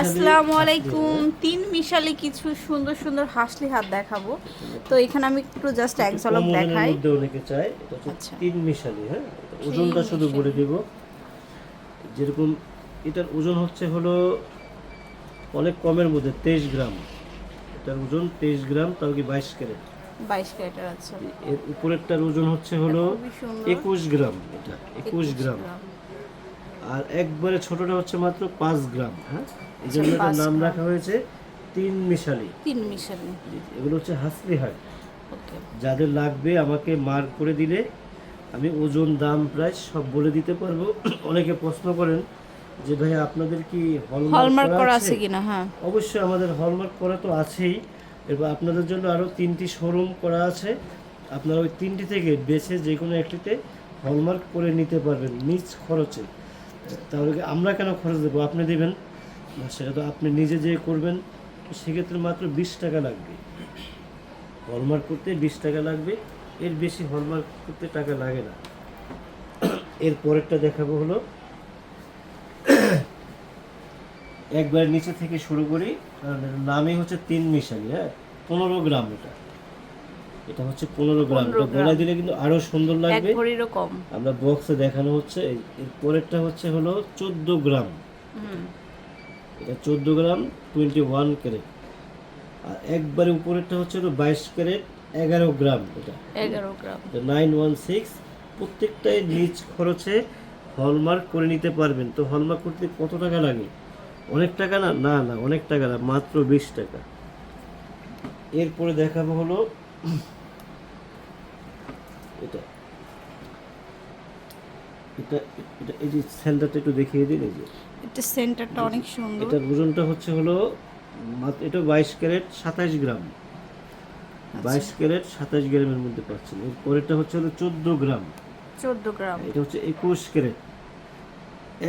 আসসালামু আলাইকুম। তিন মিশালি কিছু সুন্দর সুন্দর হাসলি হাত দেখাবো। তো এখানে আমি একটু জাস্ট এক ঝলক দেখাই। অনেকে চায় আচ্ছা। তিন মিশালি হ্যাঁ? ওজনটা শুধু বলে দেব। যেরকম এটার ওজন হচ্ছে হলো অনেক কমের মধ্যে তেইশ গ্রাম। এটার ওজন তেইশ গ্রাম তাও কি বাইশ ক্যারেট? বাইশ ক্যারেটের আছে এর উপরেরটার ওজন হচ্ছে হলো একুশ গ্রাম এটা একুশ গ্রাম। আর একবারে ছোটটা হচ্ছে মাত্র পাঁচ গ্রাম হ্যাঁ? এই জন্য এটার নাম রাখা হয়েছে তিন মিশালি। তিন মিশালি। এগুলো হচ্ছে হাসলি হাট যাদের লাগবে আমাকে মার্ক করে দিলে আমি ওজন দাম প্রায় সব বলে দিতে পারব। অনেকে প্রশ্ন করেন যে ভাই আপনাদের কি হলমার্ক হলমার্ক করা আছে? কিনা? হ্যাঁ। অবশ্যই আমাদের হলমার্ক করা তো আছেই। এবার আপনাদের জন্য আরও তিনটি শোরুম করা আছে। আপনারা ওই তিনটি থেকে বেছে যে কোনো একটিতে হলমার্ক করে নিতে পারবেন নিজ খরচে। তাহলে আমরা কেন খরচ দেবো? আপনি দেবেন। না, সেটা তো আপনি নিজে যে করবেন সেক্ষেত্রে মাত্র বিশ টাকা লাগবে। হলমার্ক করতে বিশ টাকা লাগবে, এর বেশি হলমার্ক করতে টাকা লাগে না। এর পরেরটা দেখাবো হলো। একবার নিচে থেকে শুরু করি। নামই হচ্ছে তিন মিশালি হ্যাঁ? পনেরো গ্রাম এটা। এটা হচ্ছে পনেরো গ্রাম। 15 এটা গলায় দিলে কিন্তু আরও সুন্দর লাগবে। কম। আমরা বক্সে দেখানো হচ্ছে এর পরেরটা হচ্ছে হলো চোদ্দ গ্রাম। এটা চোদ্দ গ্রাম টোয়েন্টি ওয়ান ক্যারেট। আর একবারে উপরেরটা হচ্ছে হলো বাইশ ক্যারেট এগারো গ্রাম এটা। এগারো গ্রাম। নাইন ওয়ান সিক্স প্রত্যেকটাই নিজ খরচে হলমার্ক করে নিতে পারবেন। তো হলমার্ক করতে কত টাকা লাগে? অনেক টাকা না? না না অনেক টাকা না মাত্র বিশ টাকা। এরপরে দেখাবো হলো এটা। এটা এটা এই যে সেন্টারটা একটু দেখিয়ে দিন এই যে। এটা সেন্টারটা অনেক সুন্দর। এটার ওজনটা হচ্ছে হলো এটা বাইশ ক্যারেট সাতাশ গ্রাম। বাইশ ক্যারেট সাতাশ গ্রামের মধ্যে পাচ্ছেন। এর পরেরটা হচ্ছে হলো চোদ্দ গ্রাম। চোদ্দ গ্রাম। এটা হচ্ছে একুশ ক্যারেট।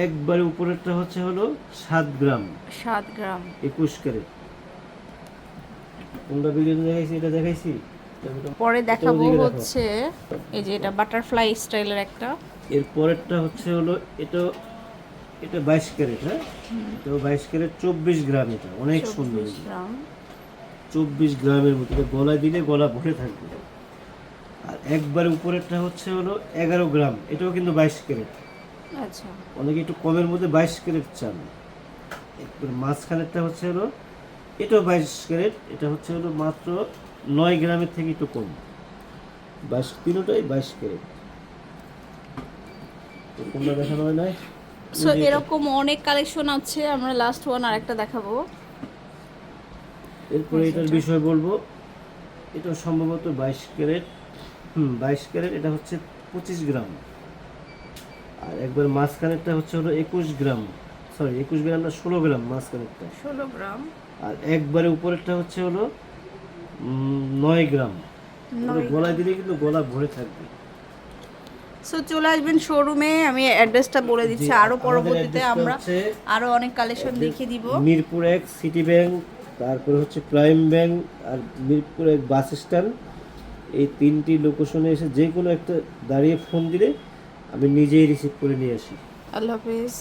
একবারে উপরেরটা হচ্ছে হলো সাত গ্রাম। সাত গ্রাম। একুশ ক্যারেট। কোনটা ভিডিও দেখাইছি? এটা দেখাইছি? পরে দেখাবো হচ্ছে এই যে এটা বাটারফ্লাই স্টাইলের একটা। এর পরেরটা হচ্ছে হলো এটা এটা বাইশ ক্যারেট হ্যাঁ? এটাও বাইশ ক্যারেট চব্বিশ গ্রাম এটা অনেক সুন্দর চব্বিশ গ্রাম। চব্বিশ গ্রামের মতো এটা গলায় দিলে গলা ভরে থাকবে। আর একবার উপরেরটা হচ্ছে হলো এগারো গ্রাম এটাও কিন্তু বাইশ ক্যারেট। আচ্ছা। অনেকে একটু কমের মধ্যে বাইশ ক্যারেট চান। একবার মাঝখানেরটা হচ্ছে হলো এটাও বাইশ ক্যারেট এটা হচ্ছে হলো মাত্র নয় গ্রামের থেকে একটু কম। বাইশ তিনোটাই বাইশ ক্যারেট। কোনটা দেখানো হয় নাই? সো এরকম অনেক কালেকশন আছে আমরা লাস্ট ওয়ান আর একটা দেখাবো। এরপরে এটার বিষয় বলব। এটা সম্ভবত বাইশ ক্যারেট। হুম বাইশ ক্যারেট এটা হচ্ছে পঁচিশ গ্রাম। আর একবার মাঝখানেরটা হচ্ছে হলো একুশ গ্রাম। সরি একুশ গ্রাম না ষোলো গ্রাম মাঝখানেরটা। ষোলো গ্রাম। আর একবারে উপরেরটা হচ্ছে হলো নয় গ্রাম। গলায় দিলে কিন্তু গলা ভরে থাকবে। সো চলে আসবেন শোরুমে আমি অ্যাড্রেসটা বলে দিচ্ছি। আরও পরবর্তীতে আমরা আরও অনেক কালেকশন দেখিয়ে দিব। মিরপুর এক সিটি ব্যাংক তারপরে হচ্ছে প্রাইম ব্যাংক আর মিরপুর এক বাস স্ট্যান্ড এই তিনটি লোকেশনে এসে যে কোনো একটা দাঁড়িয়ে ফোন দিলে আমি নিজেই রিসিভ করে নিয়ে আসি। আল্লাহ হাফেজ।